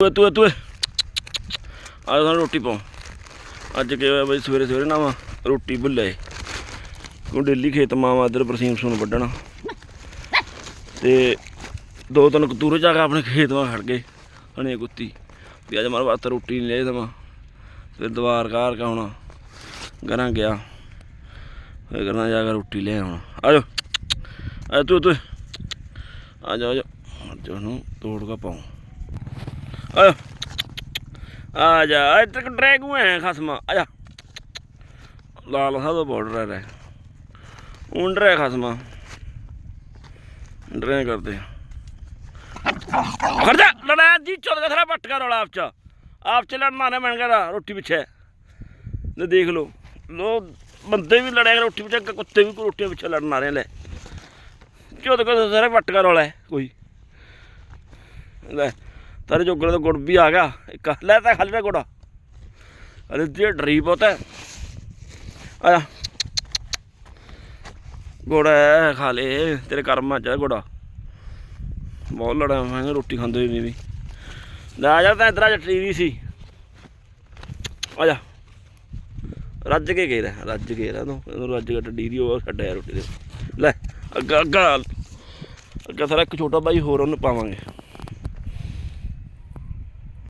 ਤੂੰ ਤੂੰ ਤੂੰ ਆ ਸਾਨੂੰ ਰੋਟੀ ਪਾਉ ਅੱਜ ਕੀ ਹੋਇਆ ਬਈ? ਸਵੇਰੇ ਸਵੇਰੇ ਨਾ ਵਾ ਰੋਟੀ ਭੁੱਲੇ ਉਹ ਡੇਲੀ ਖੇਤ ਮਾਵਾ ਇਧਰ ਬਰਸੀਮ ਸੂਨ ਵੱਢਣਾ। ਤੇ ਦੋ ਤਿੰਨ ਕਤੂਰੇ ਜਾ ਕੇ ਆਪਣੇ ਖੇਤ ਵਾਂ ਖੜ ਗਏ, ਹਣੇ ਕੁੱਤੀ। ਵੀ ਅੱਜ ਮਾਰ ਵਾਸਤੇ ਰੋਟੀ ਨਹੀਂ ਲੈ ਦਵਾਂ ਫਿਰ ਦਵਾਰ ਕਾਰ ਕਾ ਹੋਣਾ ਘਰਾਂ ਗਿਆ। ਫਿਰ ਕਰਨਾ ਜਾ ਕੇ ਰੋਟੀ ਲੈ ਆਉਣਾ। ਆ ਜਾ ਆ ਤੂੰ ਤੂੰ। ਆ ਜਾ ਆ ਜਾ ਅੱਜ ਉਹਨੂੰ ਤੋੜ ਕੇ ਪਾਉ। ਆ ਜਾ ਆ ਜਾ ਇੱਧਰ ਡਰੈਗੂ ਹੈ ਖਸਮਾ। ਆ ਜਾ। ਲਾਲ ਸਾਹ ਦਾ ਬਾਰਡਰ ਹੈ ਉਂਡ ਰਿਹਾ ਖਸਮਾ। ਡਰੇ ਕਰਦੇ। ਆ ਖਰਜਾ ਲੜਾ ਜੀ ਚੋਦ ਦਾ ਥਰਾ ਪਟਕਾ ਰੋਲਾ ਆਪ ਚ। ਆਪ ਚ ਲੜ ਮਾਰੇ ਬਣ ਗਿਆ ਰੋਟੀ ਪਿੱਛੇ। ਤੇ ਦੇਖ ਲੋ ਲੋ, ਬੰਦੇ ਵੀ ਲੜਿਆ ਰੋਟੀ ਪਿੱਛੇ, ਕੁੱਤੇ ਵੀ ਰੋਟੀਆਂ ਪਿੱਛੇ ਲੜਨ ਆ ਰਹੇ ਲੈ। ਚੋਦ ਕੋ ਸਾਰਾ ਪਟਕਾ ਰੋਲਾ ਕੋਈ। ਲੈ ਤਾਰੇ ਜੋਗਰ ਦਾ ਗੁੜ ਵੀ ਆ ਗਿਆ। ਇੱਕ ਲੈ ਤਾਂ ਖਾਲੀ ਦਾ ਗੁੜਾ। ਅਰੇ ਤੇ ਡਰੀ ਬਹੁਤ ਹੈ ਆਇਆ। ਗੁੜ ਹੈ, ਖਾ ਲੈ। ਤੇਰੇ ਕਰਮਾਂ ਚ ਹੈ ਗੁੜਾ। ਬਹੁਤ ਲੜਿਆ ਮੈਂ ਕਿਹਾ ਰੋਟੀ ਖਾਂਦੇ ਹੋਏ ਵੀ। ਲੈ ਆ ਜਾ ਤਾਂ ਇਧਰ ਆ ਟੀਵੀ ਸੀ। ਆ ਜਾ। ਰੱਜ ਕੇ ਗਏ ਰੱਜ ਕੇ ਰਾ ਤੂੰ। ਇਹਨੂੰ ਰੱਜ ਕੇ ਡੀਰੀ ਉਹ ਛੱਡਿਆ ਰੋਟੀ ਦੇ। ਲੈ ਅੱਗਾ ਅੱਗਾ। ਅੱਗਾ ਸਾਰਾ ਇੱਕ ਛੋਟਾ ਬਾਈ ਹੋਰ ਉਹਨੂੰ ਪਾਵਾਂਗੇ।